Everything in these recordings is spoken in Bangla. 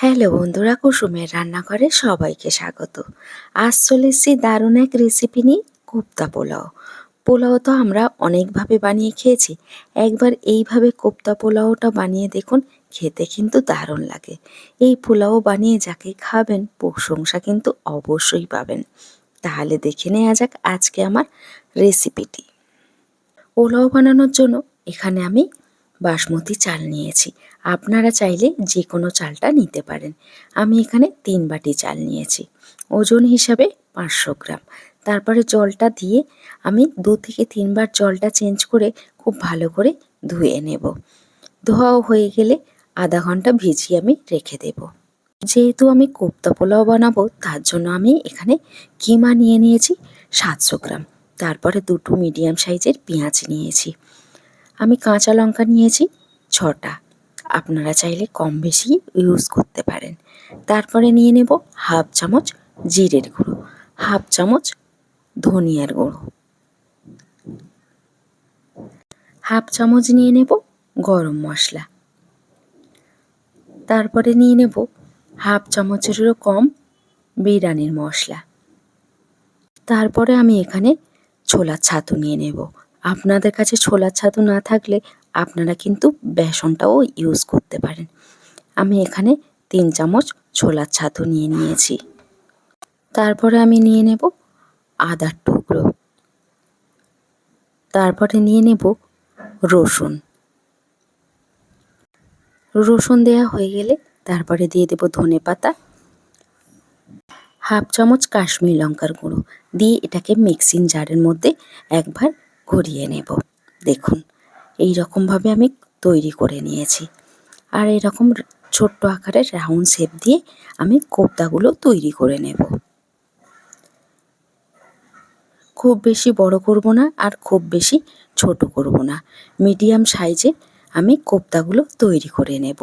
হ্যালো বন্ধুরা, কুসুমের রান্নাঘরে সবাইকে স্বাগত। আজ চলে দারুণ এক রেসিপি নিয়ে কোপ্তা পোলাও। পোলাও তো আমরা অনেকভাবে বানিয়ে খেয়েছি। একবার এইভাবে কোপ্তা পোলাওটা বানিয়ে দেখুন, খেতে কিন্তু দারুণ লাগে। এই পোলাও বানিয়ে যাকে খাবেন, প্রশংসা কিন্তু অবশ্যই পাবেন। তাহলে দেখে নেওয়া যাক আজকে আমার রেসিপিটি পোলাও বানানোর জন্য এখানে আমি বাসমতি চাল নিয়েছি। আপনারা চাইলে যে কোনো চালটা নিতে পারেন। আমি এখানে তিন বাটি চাল নিয়েছি। ওজন হিসাবে পাঁচশো গ্রাম। তারপরে জলটা দিয়ে আমি দু থেকে তিনবার জলটা চেঞ্জ করে খুব ভালো করে ধুয়ে নেব। ধোয়াও হয়ে গেলে আধা ঘণ্টা ভিজিয়ে আমি রেখে দেব। যেহেতু আমি কোপ্তা পোলাও বানাবো, তার জন্য আমি এখানে কিমা নিয়ে নিয়েছি সাতশো গ্রাম। তারপরে দুটো মিডিয়াম সাইজের পেঁয়াজ নিয়েছি। আমি কাঁচা লঙ্কা নিয়েছি, ছটা। আপনারা চাইলে কম বেশি ইউজ করতে পারেন। তারপরে নিয়ে নেব হাফ চামচ জিরের গুঁড়ো, হাফ চামচ ধনিয়ার গুঁড়ো। হাফ চামচ নিয়ে নেব গরম মশলা। তারপরে নিয়ে নেব হাফ চামচেরও কম বিরিয়ানির মশলা। তারপরে আমি এখানে ছোলার ছাতু নিয়ে নেব। আপনাদের কাছে ছোলার ছাতু না থাকলে আপনারা কিন্তু বেসনটাও ইউজ করতে পারেন। আমি এখানে তিন চামচ ছোলার ছাতু নিয়ে নিয়েছি। তারপরে আমি নিয়ে নেব আদার টুকরো। তারপরে নিয়ে নেব রসুন। রসুন দেওয়া হয়ে গেলে তারপরে দিয়ে দেব ধনে পাতা। হাফ চামচ কাশ্মীর লঙ্কার গুঁড়ো। দিয়ে এটাকে মিক্সিং জারের মধ্যে একবার ঘুরিয়ে নেব। দেখুন, এই রকমভাবে আমি তৈরি করে নিয়েছি। আর এরকম ছোট্ট আকারের রাউন্ড শেপ দিয়ে আমি কোপ্তাগুলো তৈরি করে নেব। খুব বেশি বড় করব না আর খুব বেশি ছোট করব না। মিডিয়াম সাইজে আমি কোপ্তাগুলো তৈরি করে নেব।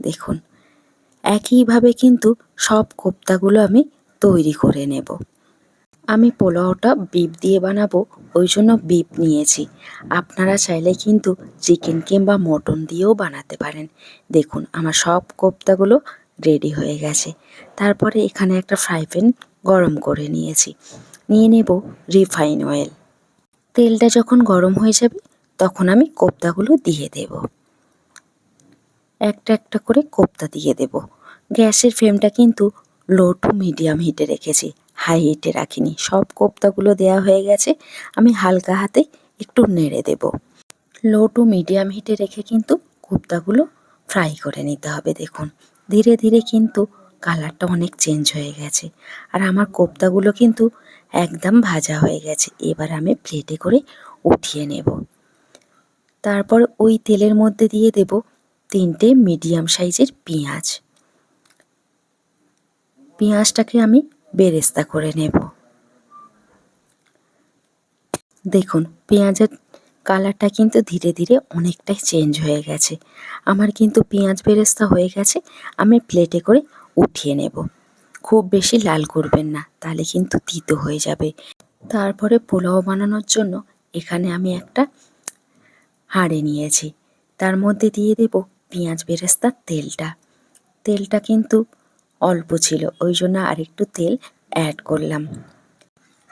দেখুন, একইভাবে কিন্তু সব কোপ্তাগুলো আমি তৈরি করে নেব। আমি পোলাওটা বিপ দিয়ে বানাবো ওই জন্য বিপ নিয়েছি। আপনারা চাইলে কিন্তু চিকেন কিংবা মটন দিয়েও বানাতে পারেন। দেখুন, আমার সব কোপ্তাগুলো রেডি হয়ে গেছে। তারপরে এখানে একটা ফ্রাই প্যান গরম করে নিয়েছি। নিয়ে নেব রিফাইন অয়েল তেলটা যখন গরম হয়ে যাবে, তখন আমি কোপ্তাগুলো দিয়ে দেব। একটা একটা করে কোপ্তা দিয়ে দেব। গ্যাসের ফ্লেমটা কিন্তু লো টু মিডিয়াম হিটে রেখেছি। হাই হিটে রাখিনি। সব কোপ্তাগুলো দেওয়া হয়ে গেছে, আমি হালকা হাতে একটু নেড়ে দেব। লো টু মিডিয়াম হিটে রেখে কিন্তু কোপ্তাগুলো ফ্রাই করে নিতে হবে, দেখুন। ধীরে ধীরে কিন্তু কালারটা অনেক চেঞ্জ হয়ে গেছে। আর আমার কোপ্তাগুলো কিন্তু একদম ভাজা হয়ে গেছে। এবার আমি প্লেটে করে উঠিয়ে নেব। তারপর ওই তেলের মধ্যে দিয়ে দেব তিনটে মিডিয়াম সাইজের পেঁয়াজ। পেঁয়াজটাকে আমি বেরেস্তা করে নেব। দেখুন, পেঁয়াজের কালারটা কিন্তু ধীরে ধীরে অনেকটাই চেঞ্জ হয়ে গেছে। আমার কিন্তু পেঁয়াজ বেরেস্তা হয়ে গেছে, আমি প্লেটে করে উঠিয়ে নেব। খুব বেশি লাল করবেন না, তাহলে কিন্তু তিতো হয়ে যাবে। তারপরে পোলাও বানানোর জন্য এখানে আমি একটা হাঁড়ি নিয়েছি। তার মধ্যে দিয়ে দেব পেঁয়াজ বেরেস্তার তেলটা। তেলটা কিন্তু অল্প ছিল, ওই জন্য আরেকটু তেল অ্যাড করলাম।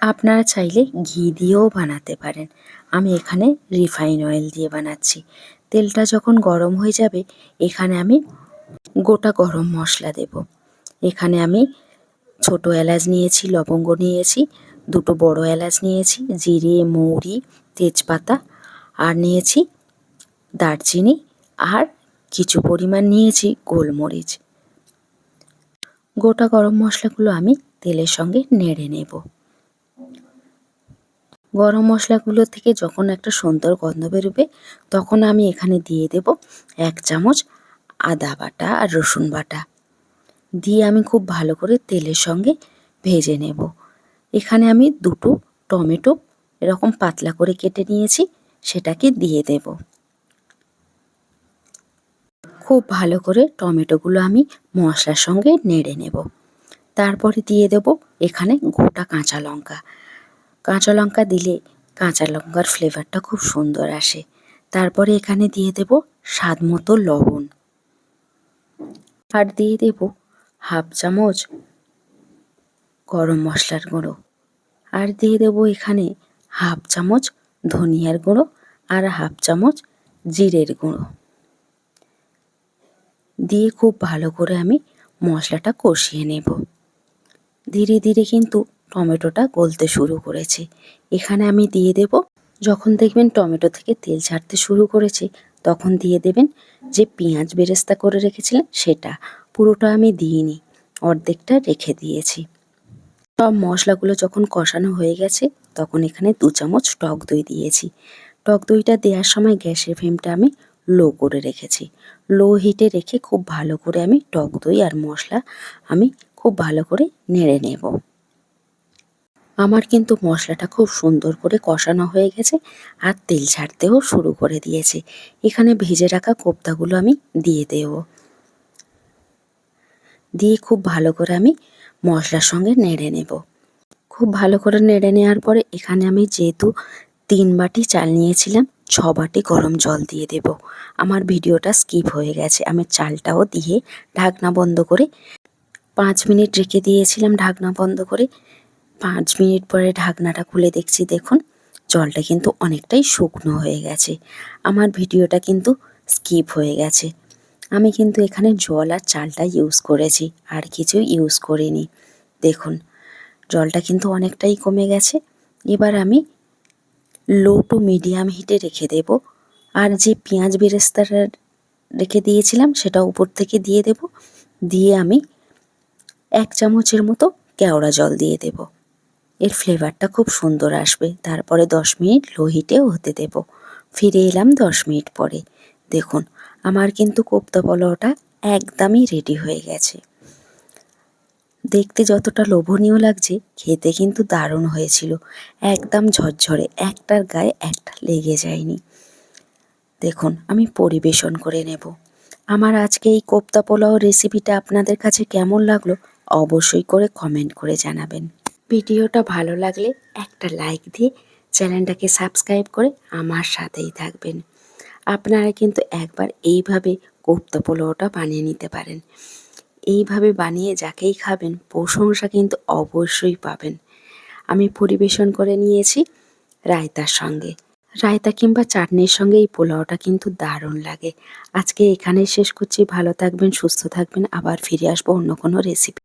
আপনারা চাইলে ঘি দিয়েও বানাতে পারেন। আমি এখানে রিফাইন অয়েল দিয়ে বানাচ্ছি। তেলটা যখন গরম হয়ে যাবে, এখানে আমি গোটা গরম মশলা দেব। এখানে আমি ছোট এলাচ নিয়েছি, লবঙ্গ নিয়েছি, দুটো বড় এলাচ নিয়েছি, জিরে, মৌরি, তেজপাতা, আর নিয়েছি দারচিনি, আর কিছু পরিমাণ নিয়েছি গোলমরিচ। গোটা গরম মশলাগুলো আমি তেলের সঙ্গে নেড়ে নেব। গরম মশলাগুলো থেকে যখন একটা সুন্দর গন্ধ বেরোবে, তখন আমি এখানে দিয়ে দেব এক চামচ আদা বাটা আর রসুন বাটা। দিয়ে আমি খুব ভালো করে তেলের সঙ্গে ভেজে নেব। এখানে আমি দুটো টমেটো এরকম পাতলা করে কেটে নিয়েছি, সেটাকে দিয়ে দেব। খুব ভালো করে টমেটোগুলো আমি মশলার সঙ্গে নেড়ে নেব। তারপরে দিয়ে দেব এখানে গোটা কাঁচা লঙ্কা। কাঁচা লঙ্কা দিলে কাঁচা লঙ্কার ফ্লেভারটা খুব সুন্দর আসে। তারপরে এখানে দিয়ে দেব স্বাদ মতো লবণ। আর দিয়ে দেব হাফ চামচ গরম মশলার গুঁড়ো। আর দিয়ে দেব এখানে হাফ চামচ ধনিয়ার গুঁড়ো আর হাফ চামচ জিরের গুঁড়ো। দিয়ে খুব ভালো করে আমি মশলাটা কষিয়ে নেব। ধীরে ধীরে কিন্তু টমেটোটা গলতে শুরু করেছে। এখানে আমি দিয়ে দেব, যখন দেখবেন টমেটো থেকে তেল ছাড়তে শুরু করেছে, তখন দিয়ে দেবেন যে পেঁয়াজ বেরেস্তা করে রেখেছিলেন সেটা। পুরোটা আমি দিইনি, অর্ধেকটা রেখে দিয়েছি। সব মশলাগুলো যখন কষানো হয়ে গেছে, তখন এখানে দু চামচ টক দই দিয়েছি। টক দইটা দেওয়ার সময় গ্যাসের ফ্লেমটা আমি লো করে রেখেছি। লো হিটে রেখে খুব ভালো করে আমি টক দই আর মশলা আমি খুব ভালো করে নেড়ে নেব। আমার কিন্তু মশলাটা খুব সুন্দর করে কষানো হয়ে গেছে আর তেল ছাড়তেও শুরু করে দিয়েছে। এখানে ভেজে রাখা কোপ্তাগুলো আমি দিয়ে দেব। দিয়ে খুব ভালো করে আমি মশলার সঙ্গে নেড়ে নেব। খুব ভালো করে নেড়ে নেওয়ার পরে এখানে আমি যেহেতু তিন বাটি চাল নিয়েছিলাম ছ বাটি গরম জল দিয়ে দেব। আমার ভিডিওটা স্কিপ হয়ে গেছে। আমি চালটাও দিয়ে ঢাকনা বন্ধ করে পাঁচ মিনিট রেখে দিয়েছিলাম ঢাকনা বন্ধ করে। পাঁচ মিনিট পরে ঢাকনাটা খুলে দেখছি, দেখুন, জলটা কিন্তু অনেকটাই শুকনো হয়ে গেছে। আমার ভিডিওটা কিন্তু স্কিপ হয়ে গেছে। আমি কিন্তু এখানে জল আর চালটা ইউজ করেছি, আর কিছু ইউজ করিনি। দেখুন, জলটা কিন্তু অনেকটাই কমে গেছে। এবার আমি লো টু মিডিয়াম হিটে রেখে দেব। আর যে পেঁয়াজ বেরেস্তাটা রেখে দিয়েছিলাম, সেটা উপর থেকে দিয়ে দেব। দিয়ে আমি এক চামচের মতো কেওড়া জল দিয়ে দেব। এর ফ্লেভারটা খুব সুন্দর আসবে। তারপরে দশ মিনিট লো হিটেও হতে দেব। ফিরে এলাম দশ মিনিট পরে। দেখুন, আমার কিন্তু কোপ্তা পোলাওটা একদমই রেডি হয়ে গেছে। দেখতে যতটা লোভনীয় লাগছে, খেতে কিন্তু দারুণ হয়েছিল। একদম ঝরঝরে, একটার গায়ে একটা লেগে যায়নি। দেখুন, আমি পরিবেশন করে নেব। আমার আজকে এই কোপ্তা পোলাও রেসিপিটা আপনাদের কাছে কেমন লাগল, অবশ্যই করে কমেন্ট করে জানাবেন। ভিডিওটা ভালো লাগলে একটা লাইক দিয়ে চ্যানেলটাকে সাবস্ক্রাইব করে আমার সাথেই থাকবেন। আপনারা কিন্তু একবার এইভাবে কোপ্তা পোলাওটা বানিয়ে নিতে পারেন। এইভাবে বানিয়ে যাকেই খাবেন, প্রশংসা কিন্তু অবশ্যই পাবেন। আমি পরিবেশন করে নিয়েছি রায়তার সঙ্গে। রায়তা কিংবা চাটনির সঙ্গে এই পোলাওটা কিন্তু দারুণ লাগে। আজকে এখানেই শেষ করছি। ভালো থাকবেন, সুস্থ থাকবেন। আবার ফিরে আসব অন্য কোনো রেসিপি